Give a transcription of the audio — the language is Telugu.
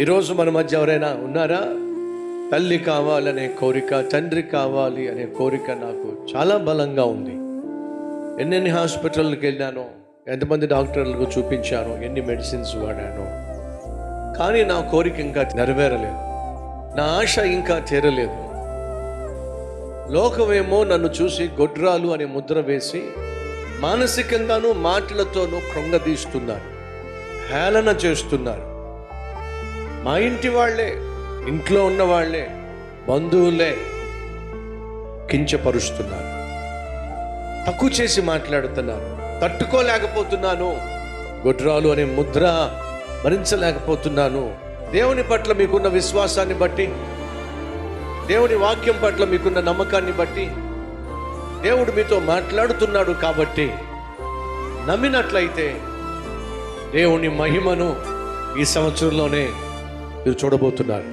ఈరోజు మన మధ్య ఎవరైనా ఉన్నారా? తల్లి కావాలనే కోరిక తండ్రి కావాలి అనే కోరిక నాకు చాలా బలంగా ఉంది. ఎన్నెన్ని హాస్పిటల్కి వెళ్ళానో ఎంతమంది డాక్టర్లకు చూపించాను ఎన్ని మెడిసిన్స్ వాడాను. కానీ నా కోరిక ఇంకా నెరవేరలేదు. నా ఆశ ఇంకా తీరలేదు. లోకమేమో నన్ను చూసి గొడ్రాలు అనే ముద్ర వేసి మానసికంగాను మాటలతోనూ కృంగదీస్తున్నారు. హేళన చేస్తున్నారు. మా ఇంటి వాళ్ళే ఇంట్లో ఉన్న వాళ్ళే బంధువులే కించపరుస్తున్నారు. తక్కువ చేసి మాట్లాడుతున్నారు. తట్టుకోలేకపోతున్నాను. గుడ్రాలు అనే ముద్ర భరించలేకపోతున్నాను. దేవుని పట్ల మీకున్న విశ్వాసాన్ని బట్టి దేవుని వాక్యం పట్ల మీకున్న నమ్మకాన్ని బట్టి దేవుడు మీతో మాట్లాడుతున్నాడు కాబట్టి నమ్మినట్లయితే దేవుని మహిమను ఈ సంవత్సరంలోనే మీరు చూడబోతున్నారు.